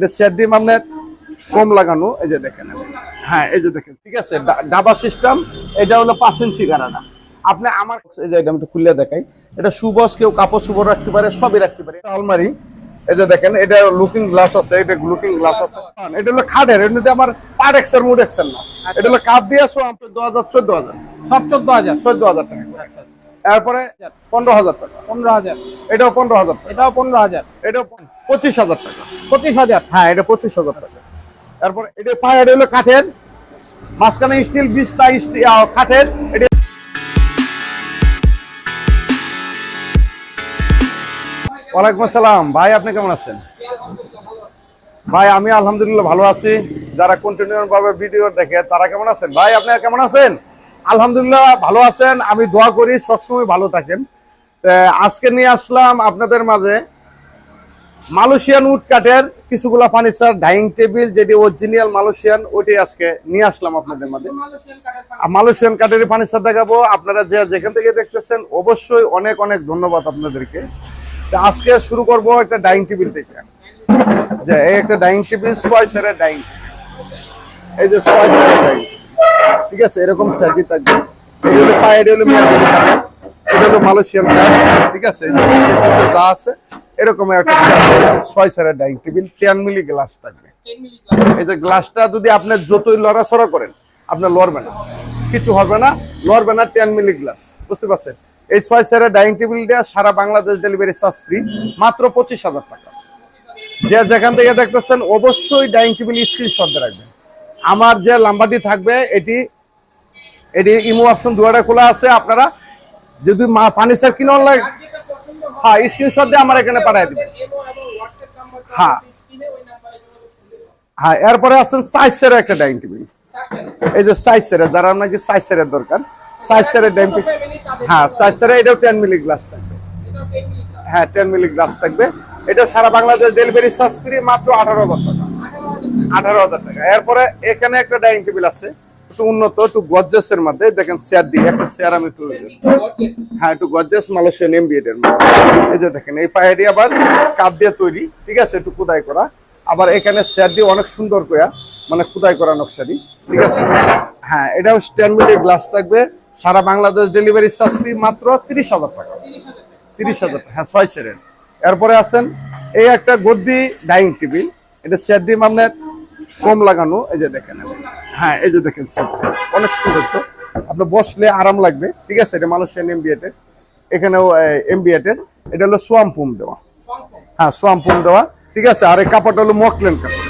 এটা চেয়ার ডিম আপনার কম লাগানো এই যে দেখেন হ্যাঁ এই যে দেখেন ঠিক আছে? ডাবা সিস্টেম এটা হলো পাঁচ ইঞ্চি গাড়াটা আপনি আমার এই যে এটা আমি একটু খুলে দেখাই। এটা সুবস কেউ কাপড় চুপড় রাখতে পারে সবই রাখতে পারে। এটা আলমারি এই যে দেখেন এটা লুকিং গ্লাস আছে এটা লুকিং গ্লাস আছে। এটা হলো খাটের মধ্যে আমার পার এক্সের মুড এক্সের না। এটা হলো কাপ দিয়ে আসো চোদ্দ হাজার চোদ্দ হাজার। সব চোদ্দ হাজার? চোদ্দ হাজার টাকা। আচ্ছা আচ্ছা। এরপরে পনেরো হাজার টাকা। পনেরো হাজার। এটাও পনেরো হাজার এটাও পনেরো হাজার। এটাও পঁচিশ হাজার টাকা। পঁচিশ হাজার? হ্যাঁ এটা পঁচিশ হাজার টাকা। তারপরে এটা পায়ের হলো কাঠের। মাঝখানে স্টিল বিশটা স্টিল কাঠের। এটা ওয়ালাইকুম আসসালাম। ভাই আপনি কেমন আছেন? ভাই আমি আলহামদুলিল্লাহ ভালো আছি। যারা কন্টিনিউ ভাবে ভিডিও দেখে তারা কেমন আছেন? ভাই আপনারা কেমন আছেন? আলহামদুলিল্লাহ ভালো আছেন। আমি দোয়া করি সবসময় ভালো থাকেন। আজকে নিয়ে আসলাম আপনাদের মাঝে মালয়েশিয়ান উড কাঠের কিছুগুলা ফার্নিচার, ডাইনিং টেবিল, যেটি অরিজিনাল মালয়েশিয়ান, ওইটি আজকে নিয়ে আসলাম আপনাদের মাঝে। মালয়েশিয়ান কাঠের ফার্নিচার দেখাবো। আপনারা যে যেখান থেকে দেখতেছেন, অবশ্যই অনেক অনেক ধন্যবাদ আপনাদেরকে। আজকে শুরু করব একটা ডাইনিং টেবিল থেকে যে, এই একটা ডাইনিং টেবিল ছয় সেরের ডাইনিং। এই যে ছয় সেরের ডাইনিং। ঠিক আছে এরকম সার্জি থাকবে। এটা হলো পায়ের হলো মেয়াদি কাঠের এটা হলো মালয়েশিয়ান ঠিক আছে যে আছে এরকম একটা ছয় সেরের dining table ten milli glass থাকবে। এই যে গ্লাসটা যদি আপনি যতই লড়াচড়া করেন আপনার লড়বে না। কিছু হবে না লড়বে না টেন মিলি গ্লাস বুঝতে পারছেন? এই ছয় সেরের ডাইনিং টেবিলটা সারা বাংলাদেশ ডেলিভারি চার্জ ফ্রি মাত্র পঁচিশ হাজার টাকা। যে যেখান থেকে দেখতেছেন অবশ্যই ডাইনিং টেবিল স্ক্রিনশট রাখবেন। আমার যে লাম্বাটি থাকবে, এটি এটি ইমো অপশন দুয়ারে খোলা আছে, আপনারা যদি মা ফার্নিচার কিনে অনলাইন হ্যাঁ স্ক্রিনশট দিয়ে আমার এখানে পাঠিয়ে দিবেন। হ্যাঁ। হ্যাঁ এরপরে আছেন সাইজের একটা ডাইনিং টেবিল এই যে সাইজ সাইজের যারা নাকি সাইজের দরকার সাইজের ডাইনিং টেবিল হ্যাঁ সাইজের এটাও টেন মিলি গ্লাস থাকবে। হ্যাঁ টেন মিলি গ্লাস থাকবে। এটা সারা বাংলাদেশ ডেলিভারি চার্জ ফ্রি মাত্র আঠারো টাকা। আঠারো হাজার টাকা। এরপরে এখানে একটা ডাইনিং টেবিল আছে, একটু উন্নত, একটু গজ্জেসের মধ্যে। দেখেন চেয়ার দিয়ে, একটা চেয়ার আমি একটু হ্যাঁ একটু গজ্জেস মালয়েশিয়ান এমবিএড এর মধ্যে। এই যে দেখেন, এই পায়েটি আবার কাঠ দিয়ে তৈরি। ঠিক আছে, একটু কুদাই করা। আবার এখানে চেয়ার দিয়ে অনেক সুন্দর করে মানে কুদাই করা নকশারি। ঠিক আছে? হ্যাঁ এটাও স্ট্যান্ড মিলি গ্লাস থাকবে। সারা বাংলাদেশ ডেলিভারি চার্জ ফি মাত্র তিরিশ হাজার টাকা। তিরিশ হাজার টাকা হ্যাঁ ছয় সেরের এরপরে আছেন এই একটা গদ্দি ডাইনিং টেবিল। এটা চেয়ার ডিম আপনার কম লাগানো, এই যে দেখেন হ্যাঁ এই যে দেখেন অনেক সৌন্দর্য আপনার বসলে আরাম লাগবে, ঠিক আছে? এটা মালয়েশিয়ান এমবিএটের এখানেও এমবিএটের এটা হলো সোয়াম পুম দেওয়া। হ্যাঁ সোয়াম পুম দেওয়া, ঠিক আছে? আর এই কাপড়টা হলো মকলেন কাপড়।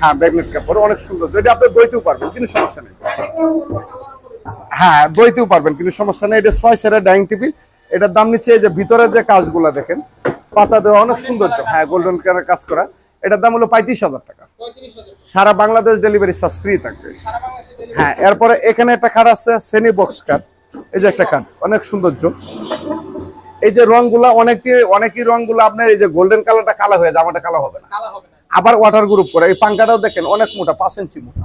হ্যাঁ ব্যাগনেট কাপড়, অনেক সুন্দর। এটা আপনি দইতেও পারবেন কিন্তু সমস্যা নেই। হ্যাঁ দইতেও পারবেন কিন্তু সমস্যা নেই। এটা ছয় সেরা ডাইনিং টেবিল। এটার দাম নিচ্ছে এই যে ভিতরে যে কাজগুলা দেখেন, পাতা দেওয়া অনেক সৌন্দর্য হ্যাঁ গোল্ডেন কালার কাজ করা। এটার দাম হলো পঁয়ত্রিশ হাজার টাকা। সারা বাংলাদেশ ডেলিভারি চার্জ ফ্রি থাকবে। হ্যাঁ এরপরে এখানে একটা কার্ড আছে সেনি বক্স কার্ড এই যে একটা কার্ড অনেক সৌন্দর্য। এই যে রংগুলা অনেকে অনেকই রংগুলো আপনার এই যে গোল্ডেন কালারটা কালো হয়ে জামাটা কালো হবে না। আবার ওয়াটার গ্রুপ করে এই পাঙ্কাটাও দেখেন অনেক মোটা পাঁচ ইঞ্চি মোটা।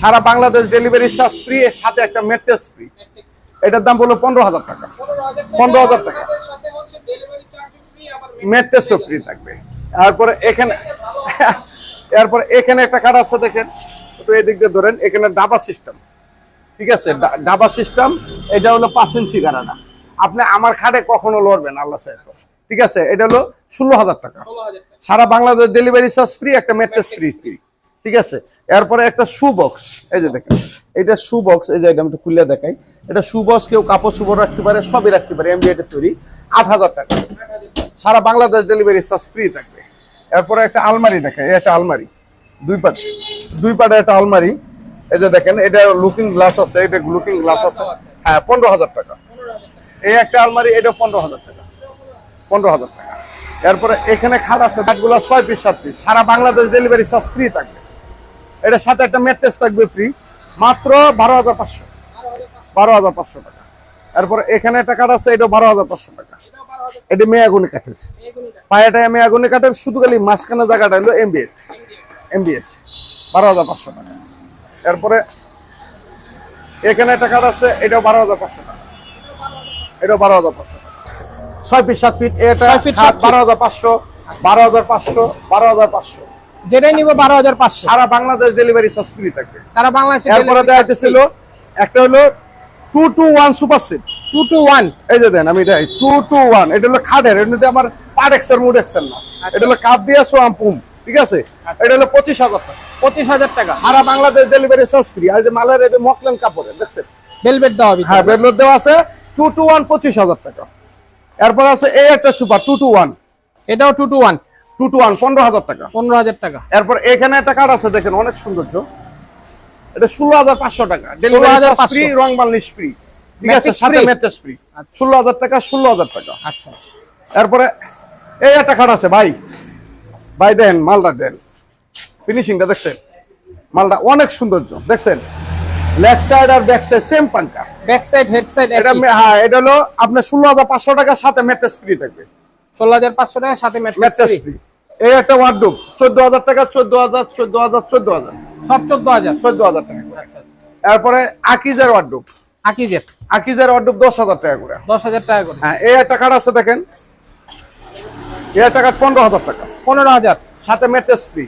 সারা বাংলাদেশ ডেলিভারি চার্জ ফ্রি এর সাথে একটা মেট্রেস ফ্রি এটার দাম হলো পনেরো হাজার টাকা। পনেরো হাজার টাকা। মেট্রেসও ফ্রি থাকবে। তারপরে এখানে এরপরে এখানে একটা কার্ড আছে দেখেন একটু এদিক দিয়ে ধরেন এখানে ডাবা সিস্টেম ঠিক আছে? ডাবা সিস্টেম এটা হলো পাঁচ ইঞ্চি গাড়াটা আপনি আমার খাটে কখনো লড়বেন আল্লাহ সাহেব ঠিক আছে? এটা হলো ষোলো হাজার টাকা। সারা বাংলাদেশ ডেলিভারি চার্জ ফ্রি একটা মেট্রেস ফ্রি ফ্রি ঠিক আছে? এরপরে একটা শু বক্স এই যে দেখেন এটা শু বক্স এই যে এটা আমি একটু খুলে দেখাই। এটা শু বক্স কেউ কাপড় চুপড় রাখতে পারে সবই রাখতে পারে এমবিএ তৈরি। আট হাজার টাকা। সারা বাংলাদেশ ডেলিভারি চার্জ ফ্রি থাকবে। এরপরে একটা আলমারি দেখেন একটা আলমারি, দুই পাট, দুই পাটে একটা আলমারি। এই যে দেখেন, এটা লুকিং গ্লাস আছে, এটা লুকিং গ্লাস আছে। হ্যাঁ পনেরো হাজার টাকা। এই একটা আলমারি, এটা পনেরো হাজার টাকা। পনেরো হাজার টাকা। এরপরে এখানে খাট আছে, খাটগুলো ছয় পিস সাত পিস সারা বাংলাদেশ ডেলিভারি চার্জ ফ্রি থাকবে। এটার সাথে একটা ম্যাট্রেস থাকবে ফ্রি মাত্র বারো হাজার পাঁচশো। বারো হাজার পাঁচশো টাকা। এরপরে এখানে একটা কাঠ আছে এটা বারো হাজার পাঁচশো টাকা। এটা মেয়াগুনি কাঠের। পায়েটা মেয়াগুনি কাঠের শুধু খালি মাঝখানে জায়গাটা হলো এমবিএড এমবিএড বারো হাজার পাঁচশো টাকা। এরপরে এখানে একটা কাঠ আছে এটাও বারো হাজার পাঁচশো টাকা। এটাও বারো হাজার পাঁচশো টাকা। ছয় ফিট সাত ফিট এটা বারো হাজার পাঁচশো বারো হাজার পাঁচশো বারো হাজার পাঁচশো। যেটাই নিব বারো হাজার পাঁচশো। সারা বাংলাদেশ ডেলিভারি চার্জ ফ্রি থাকবে। সারা বাংলাদেশে এরপরে দেখা ছিল একটা হলো two two one super set two two one এই যে দেন আমি দেখাই টু টু ওয়ান এটা হলো খাটের এটা আমার পার এক্সের মুড এক্সের না। এটা হলো কাপ দিয়ে সোয়াম পুম ঠিক আছে? এটা হলো পঁচিশ হাজার টাকা। পঁচিশ হাজার টাকা। সারা বাংলাদেশ ডেলিভারি চার্জ ফ্রি আর যে মালের এটা মকলেন কাপড়ের দেখছেন? ভেলভেট দেওয়া হবে। হ্যাঁ বেডলোড দেওয়া আছে টু টু ওয়ান পঁচিশ হাজার টাকা। এরপর আছে এই একটা সুপার টু টু ওয়ান এটাও two two one two two one পনেরো হাজার টাকা। পনেরো হাজার টাকা। এরপর এখানে একটা কার্ড আছে দেখেন অনেক সৌন্দর্য। এটা ষোলো হাজার পাঁচশো টাকা। 16,500 ফ্রি রং বার্নিশ ফ্রি ঠিক আছে? সাথে ম্যাট্রেস ফ্রি ষোলো হাজার টাকা ষোলো হাজার টাকা। আচ্ছা আচ্ছা। এরপরে এই একটা কার্ড আছে ভাই। ভাই দেন মালটা দেন। ফিনিশিংটা দেখছেন? মালটা অনেক সৌন্দর্য দেখছেন? লেগ সাইড আর ব্যাক সাইড সেম পাঙ্কা। ব্যাক সাইড হেড সাইড এটা হ্যাঁ এটা হলো আপনার ষোলো হাজার পাঁচশো টাকার সাথে ম্যাট্রেস ফ্রি থাকবে। ষোলো হাজার পাঁচশো টাকা সাথে ম্যাট্রেস ফ্রি এই একটা ওয়ার্ডরোব চোদ্দ হাজার টাকা চোদ্দ হাজার চোদ্দ হাজার চোদ্দ হাজার। সব চোদ্দ হাজার। চোদ্দ হাজার টাকা করে। আচ্ছা আচ্ছা। এরপরে আকিজের ওয়ার্ডরোব আকিজের। আকিজের ওয়ার্ডরোব দশ হাজার টাকা করে। দশ হাজার টাকা করে। হ্যাঁ এই একটা আছে দেখেন। এই একটা কার্ড পনেরো হাজার টাকা। পনেরো হাজার। সাথে ম্যাট্রেস ফ্রি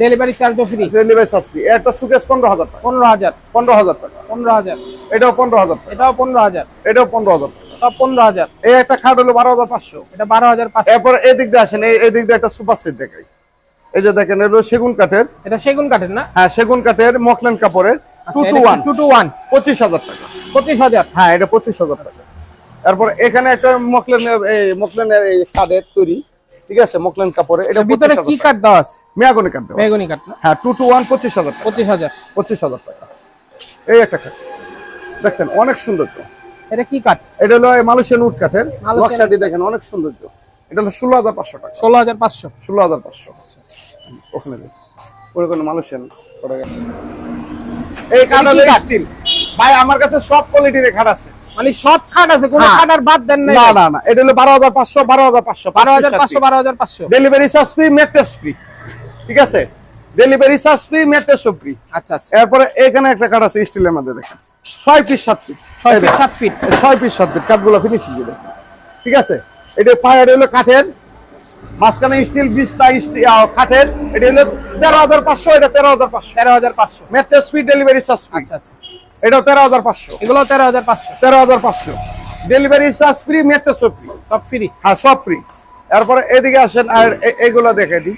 ডেলিভারি চার্জও free delivery charge free showcase পনেরো হাজার টাকা। পনেরো হাজার। পনেরো হাজার টাকা। পনেরো হাজার। এটাও পনেরো হাজার টাকা। এটাও পনেরো হাজার। এটাও পনেরো হাজার টাকা। সব পনেরো হাজার। এই একটা খাট হলো বারো হাজার পাঁচশো। এটা বারো হাজার পাঁচশো। এরপর এই দিক দিয়ে আসেন এই এই দিক দিয়ে একটা সুপার সেট দেখাই। এই যে দেখেন এগুলো সেগুন কাঠের। এটা সেগুন কাঠের না? হ্যাঁ সেগুন কাঠের মকলেন কাপড়ের টু আচ্ছা টু ওয়ান পঁচিশ হাজার টাকা। পঁচিশ হাজার? হ্যাঁ এটা পঁচিশ হাজার টাকা। তারপর এখানে একটা মকলেন এই মকলেনের এই কাঠের তৈরি। ঠিক আছে মকলেন এটা ভিতরে কি কাঠ দেওয়া আছে? মেয়াগনি কাঠ দেওয়া। কাঠ হ্যাঁ টু টু ওয়ান পঁচিশ হাজার পঁচিশ হাজার। পঁচিশ হাজার টাকা। এই একটা কাঠ। দেখছেন অনেক সৌন্দর্য। এটা কি কাঠ? এটা হলো মালয়েশিয়ান উড কাঠের। নকশাটি দেখেন অনেক সৌন্দর্য। এটা হলো ষোলো হাজার পাঁচশো টাকা। ষোলো হাজার পাঁচশো। ষোলো হাজার পাঁচশো। ওখানে দেখ। কোনো মালয়েশিয়ান এই? স্টিল ভাই আমার কাছে সব কোয়ালিটির কাঠ আছে। মানে সব খাট আছে কোনো হ্যাঁ। খাট আর বাদ দেন না না না এটা হলো বারো হাজার পাঁচশো বারো হাজার পাঁচশো বারো হাজার পাঁচশো বারো হাজার পাঁচশো। Delivery charge free mattress free ঠিক আছে? Delivery charge free mattress free আচ্ছা আচ্ছা। এরপরে এখানে একটা কাঠ আছে স্টিলের মধ্যে দেখেন। ছয় পিস সাত পিস ছয় ফিট সাত ফিট ছয় পিস সাত পিস কাঠগুলো ফিনিশিং ঠিক আছে? এটা পায়ের হলো কাঠের মাঝখানে স্টিল বিশটা কাঠের এটা হলো তেরো হাজার পাঁচশো এটা তেরো হাজার পাঁচশো। তেরো হাজার পাঁচশো। মেট্রেস ফ্রি ডেলিভারি চার্জ আচ্ছা আচ্ছা। এটাও তেরো হাজার পাঁচশো। এগুলো তেরো হাজার পাঁচশো। তেরো হাজার পাঁচশো। Delivery charge free mattress free সব ফ্রি হ্যাঁ সব ফ্রি এরপরে এদিকে আসেন আর এ- এইগুলো দেখে দিই।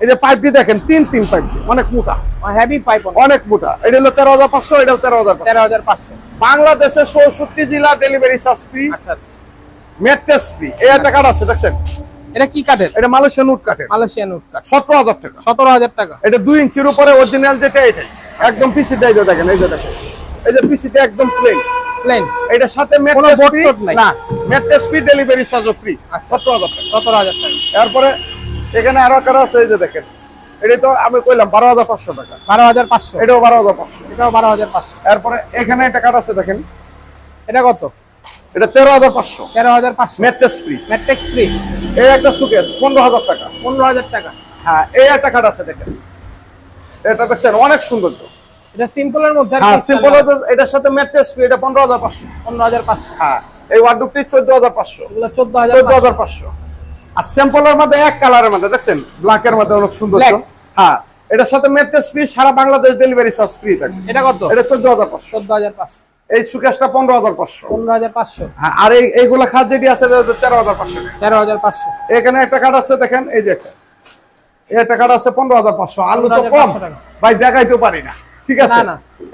এই যে পাইপটি দেখেন তিন তিন পাইপটি অনেক মোটা। হেভি পাইপ অনেক। মোটা। এটা হলো তেরো হাজার পাঁচশো এটাও তেরো হাজার তেরো হাজার পাঁচশো। বাংলাদেশের চৌষট্টি জেলা ডেলিভারি চার্জ ফ্রি আচ্ছা আচ্ছা। মেট্রেস ফ্রি এই একটা কার্ড আছে দেখছেন? এটা কি কাঠের এটা মালয়েশিয়ান উড কাঠের মালয়েশিয়ান উড কাঠ সতেরো হাজার টাকা। সতেরো হাজার টাকা। এটা দুই ইঞ্চির উপরে অরিজিনাল যেটা এটাই। একদম পিসি দেয় যে দেখেন এই যে দেখেন। এই যে পিসিতে একদম প্লেন প্লেন এটার সাথে নাই। না মেট্রেস ফ্রি ডেলিভারি চার্জও ফ্রি। সতেরো হাজার টাকা। সতেরো হাজার টাকা। এরপরে এখানে আরও কারও আছে এই যে দেখেন। এটাই তো আমি কইলাম বারো হাজার পাঁচশো টাকা। বারো হাজার পাঁচশো। এটাও বারো হাজার পাঁচশো। এটাও বারো হাজার পাঁচশো। এরপরে এখানে একটা কার্ড আছে দেখেন। এটা কত? এটা তেরো হাজার পাঁচশো। তেরো হাজার পাঁচশো। মেট্রেস ফ্রি ম্যাট্রিক্স ফ্রি এই একটা সুকেস পনেরো হাজার টাকা। পনেরো হাজার টাকা। হ্যাঁ এই একটা কার্ড আছে দেখেন। এটা দেখছেন অনেক সৌন্দর্য এটা সিম্পলের মধ্যে হ্যাঁ crystal সিম্পল আছে। এটার সাথে মেট্রেস ফ্রি এটা পনেরো হাজার পাঁচশো। পনেরো হাজার পাঁচশো। হ্যাঁ এই ওয়ার্ডরোবটি চোদ্দ হাজার পাঁচশো। চোদ্দ হাজার চোদ্দ হাজার পাঁচশো। আর স্যাম্পলের মধ্যে এক কালারের মধ্যে দেখছেন? ব্ল্যাকের মধ্যে অনেক Black। হ্যাঁ এটার সাথে মেট্রেস ফ্রি সারা বাংলাদেশ ডেলিভারি চার্জ ফ্রি থাকবে। এটা কত? এটা চোদ্দ হাজার পাঁচশো। চোদ্দ হাজার পাঁচশো। এই সুকেশটা পনেরো হাজার পাঁচশো। পনেরো হাজার পাঁচশো। হ্যাঁ আর এই এইগুলা খাট যেটি আছে তেরো হাজার পাঁচশো। তেরো হাজার পাঁচশো। এখানে একটা কার্ড আছে দেখেন এই যে একটা। কাঠ কার্ড আছে পনেরো হাজার পাঁচশো। আলু তো 15,500 কম ভাই দেখাইতে পারি না। ঠিক আছে।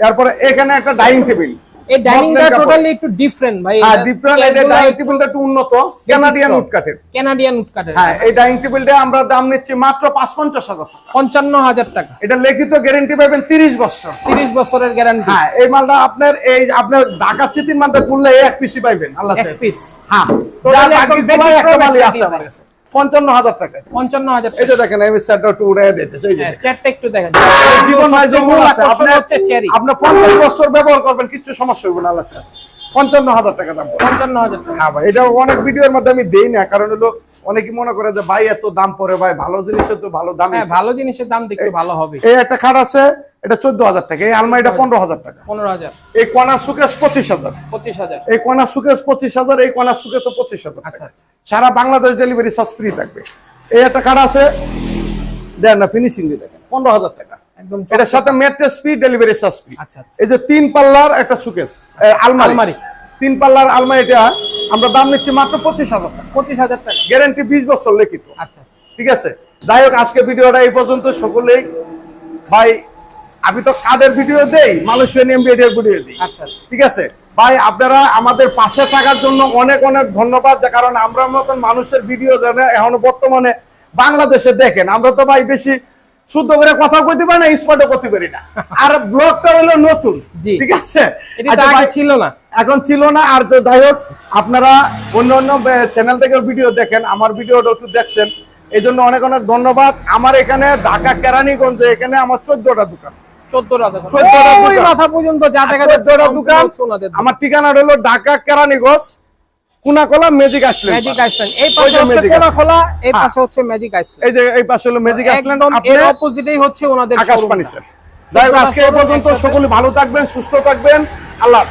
এরপরে এখানে একটা ডাইনিং টেবিল। এই ডাইনিংটা টোটালি একটু ডিফারেন্ট ভাই। হ্যাঁ ডিফারেন্ট এটা ডাইনিং টেবিলটা একটু উন্নত। কানাডিয়ান উড কাঠের কানাডিয়ান উড কাঠের হ্যাঁ এই ডাইনিং টেবিলটা আমরা দাম নিচ্ছি মাত্র পাঁচ পঞ্চাশ হাজার টাকা। পঞ্চান্ন হাজার টাকা। এটা লিখিত গ্যারেন্টি পাবেন তিরিশ বছর। তিরিশ বছরের গ্যারান্টি হ্যাঁ এই মালটা আপনার এই আপনার ঢাকা সিটির মালটা করলে এক পিসি পাইবেন আল্লাহ এক পিস হ্যাঁ যা একদম একটা আছে আমার কাছে। পঞ্চান্ন হাজার টাকা পঞ্চান্ন হাজার এই যে দেখেন আমি একটু উড়ে দিতেছে এই যে হ্যাঁ, একটু দেখেন। জীবন ভাই আপনি হচ্ছে চেরি আপনি পঞ্চাশ বছর ব্যবহার করবেন কিচ্ছু সমস্যা হবে না আল্লাহ পঞ্চান্ন হাজার টাকা দাম পঞ্চান্ন হাজার টাকা। হ্যাঁ ভাই এটা অনেক ভিডিওর মধ্যে আমি দেই না কারণ হলো অনেকে মনে করে যে ভাই এত দাম পড়ে ভাই ভালো জিনিসের তো ভালো দাম হ্যাঁ ভালো জিনিসের দাম দেখতে ভালো হবে। এই একটা খাট আছে এটা চোদ্দ হাজার টাকা এই আলমারিটা পনেরো হাজার টাকা। পনেরো হাজার। এই কর্নার সুকেশ পঁচিশ হাজার। পঁচিশ হাজার। এই কর্নার সুকেশ পঁচিশ হাজার এই কর্নার সুকেশও পঁচিশ হাজার আচ্ছা আচ্ছা। সারা বাংলাদেশ ডেলিভারি চার্জ ফ্রি থাকবে। এই একটা কার্ড আছে দেন না ফিনিশিং দিয়ে দেখেন পনেরো হাজার টাকা। একদম এটার সাথে mattress free delivery charge free. আচ্ছা এই যে তিন পাল্লার একটা সুকেস আলমারি। আলমারি। তিন পাল্লার আলমারিটা আমরা দাম নিচ্ছি মাত্র পঁচিশ হাজার টাকা। পঁচিশ হাজার টাকা। গ্যারান্টি বিশ বছর লিখিত। আচ্ছা ঠিক আছে? যাই হোক আজকে ভিডিওটা এই পর্যন্ত সকলেই ভাই আমি তো কার্ডের ভিডিও দেই? মালয়েশিয়ান এমবিএডের ভিডিও দিই। আচ্ছা ঠিক আছে? ভাই আপনারা আমাদের পাশে থাকার জন্য অনেক অনেক ধন্যবাদ। কারণ আমরা মতন মানুষের ভিডিও জানে এখন বর্তমানে বাংলাদেশে দেখেন। আমরা তো ভাই বেশি শুদ্ধ করে কথা কইতে পারি না স্পটও করতে পারি না। আর ব্লগটা হলো নতুন। ঠিক আছে? এটা আচ্ছা ছিল না। এখন ছিল না। আর যাই হোক আপনারা অন্য অন্য চ্যানেল থেকে ভিডিও দেখেন। আমার ভিডিওটা একটু দেখছেন। এই জন্য অনেক অনেক ধন্যবাদ। আমার এখানে ঢাকা কেরানীগঞ্জে এখানে আমার চোদ্দটা দোকান। চোদ্দটা দোকান। চোদ্দটা ওই দোকান। মাথা পর্যন্ত যা দেখা যাচ্ছে চোদ্দটা দোকান। সোনাদের আমার ঠিকানা হলো ঢাকা কেরানীগঞ্জ কুনাকলা ম্যাজিক আসলেন ম্যাজিক আইসল্যান্ড এই পাশে হচ্ছে Magic খোলা এই। পাশে হচ্ছে ম্যাজিক আইসল্যান্ড এই যে এই পাশে হলো ম্যাজিক আসলেন এর অপোজিটেই হচ্ছে ওনাদের। স্যার যাই হোক আজকে এই পর্যন্ত সকলে ভালো থাকবেন সুস্থ থাকবেন। আল্লাহ